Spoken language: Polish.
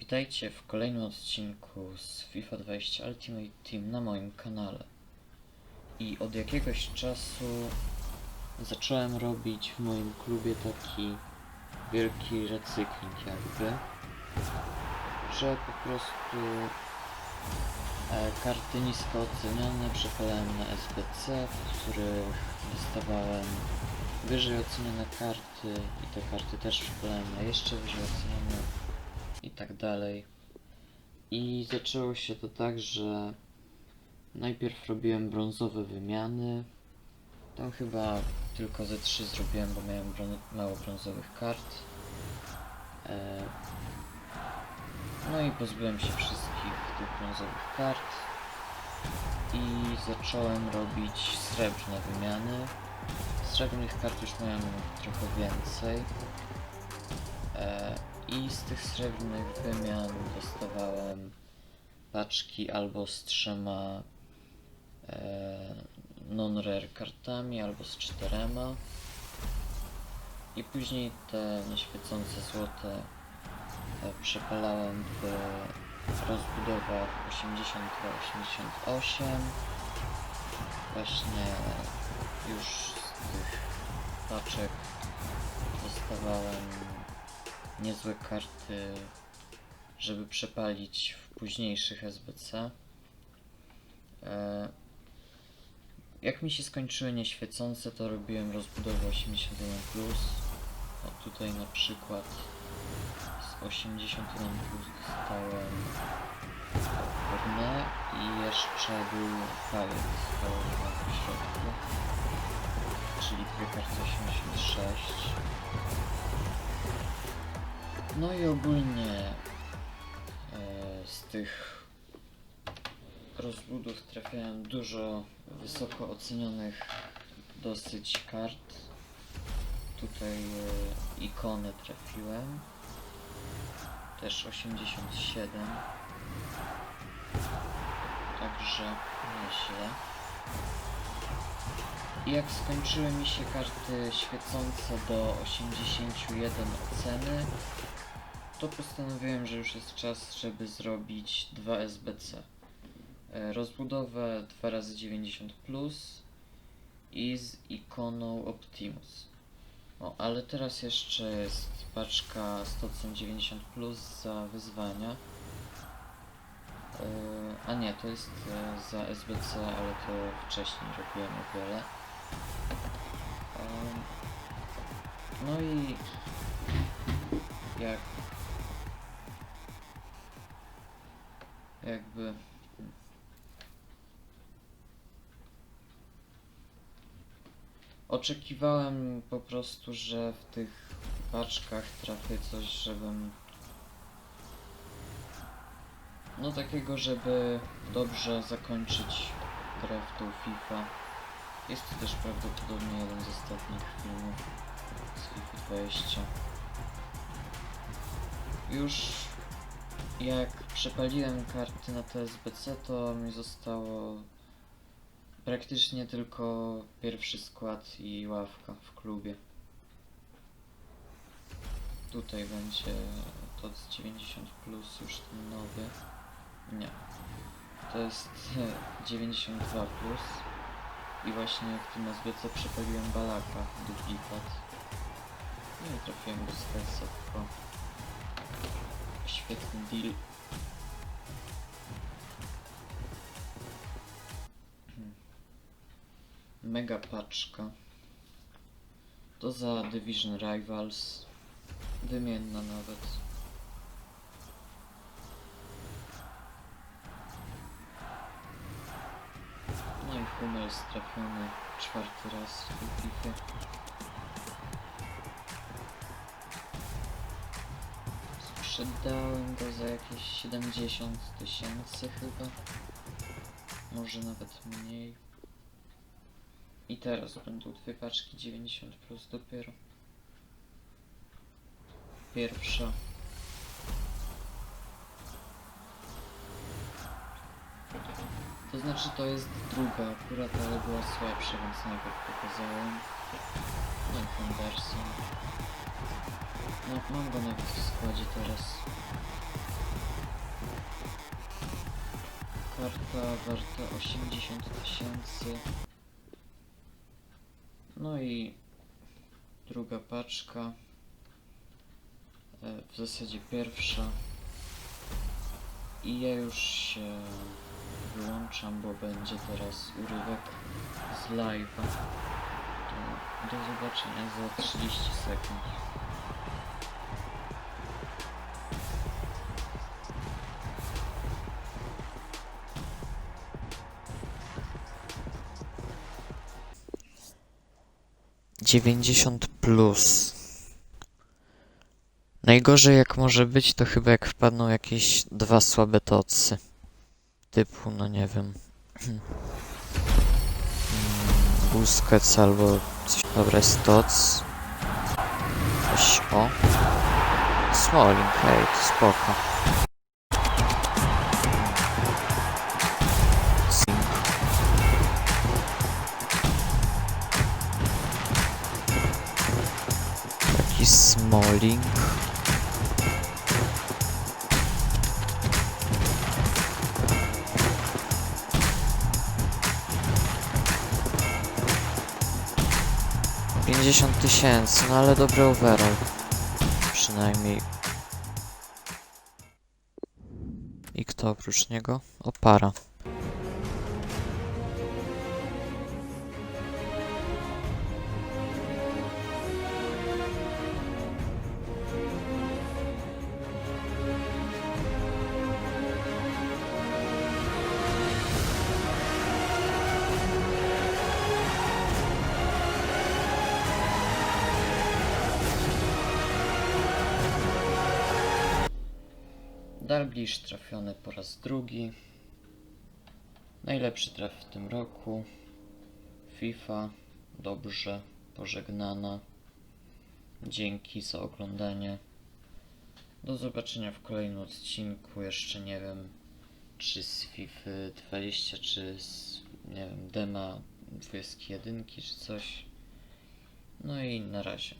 Witajcie w kolejnym odcinku z FIFA 20 Ultimate Team na moim kanale. I od jakiegoś czasu zacząłem robić w moim klubie taki wielki recykling jakby, że po prostu e, karty nisko ocenione przepalałem na SBC, w których dostawałem wyżej ocenione karty i te karty też przepalałem na jeszcze wyżej ocenione i tak dalej. I zaczęło się to tak, że najpierw robiłem brązowe wymiany. Tam chyba tylko ze trzy zrobiłem, bo miałem brą- mało brązowych kart. E, no i pozbyłem się wszystkich tych brązowych kart. I zacząłem robić srebrne wymiany. Srebrnych kart już miałem trochę więcej. E, I z tych srebrnych wymian dostawałem paczki albo z trzema e, non-rare kartami, albo z czterema. I później te nieświecące złote e, przepalałem w rozbudowach 82-88. Właśnie już z tych paczek dostawałem niezłe karty, żeby przepalić w późniejszych SBC. E, jak mi się skończyły nieświecące, to robiłem rozbudowę 81. O tutaj na przykład z 81 dostałem Cornet i jeszcze był założony w środku, czyli dwie karty 86. No i ogólnie e, z tych rozbudów trafiałem dużo wysoko ocenionych dosyć kart. Tutaj e, ikonę trafiłem. Też 87. Także nieźle. I jak skończyły mi się karty świecące do 81 oceny, to postanowiłem, że już jest czas, żeby zrobić dwa SBC. E, Rozbudowę 2 razy 90 plus i z ikoną Optimus. O, ale teraz jeszcze jest paczka 190 plus za wyzwania. E, a nie, to jest e, za SBC, ale to wcześniej robiłem o wiele. No i jak jakby oczekiwałem po prostu, że w tych paczkach trafię coś, żebym no takiego, żeby dobrze zakończyć tą FIFA. Jest to też prawdopodobnie jeden z ostatnich filmów z FIFA 20. Już jak przepaliłem karty na TSBC, to mi zostało praktycznie tylko pierwszy skład i ławka w klubie. Tutaj będzie to z 90 plus już ten nowy. Nie. To jest 92 plus. I właśnie w tym SBC przepaliłem balaka duplikat. No i trafiłem do Skelsa tylko. Świetny deal. Mega paczka. To za Division Rivals. Wymienna nawet. No i Hummels trafiony czwarty raz w tej Sprzedałem go za jakieś 70 tysięcy chyba. Może nawet mniej. I teraz będą dwie paczki 90 plus dopiero. Pierwsza. To znaczy to jest druga akurat, ale była słabsza, więc najpierw pokazałem. No Henderson. No, mam go nawet w składzie teraz. karta warta 80 tysięcy. No i druga paczka. E, W zasadzie pierwsza. I ja już się wyłączam, bo będzie teraz urywek z live'a. Do zobaczenia za 30 sekund. Dziewięćdziesiąt plus. Najgorzej jak może być, to chyba jak wpadną jakieś dwa słabe tocy. Typu, no nie wiem. Busquets albo coś. Dobra, jest toc. Coś, o. Smalling, hej, to spoko. Taki Smalling. Pięćdziesiąt tysięcy, no ale dobry overall. Przynajmniej. I kto oprócz niego? O, Dalglish trafiony po raz drugi. Najlepszy traf w tym roku. FIFA dobrze pożegnana. Dzięki za oglądanie. Do zobaczenia w kolejnym odcinku. Jeszcze nie wiem, czy z FIFA 20, czy z nie wiem, dema 21 czy coś. No i na razie.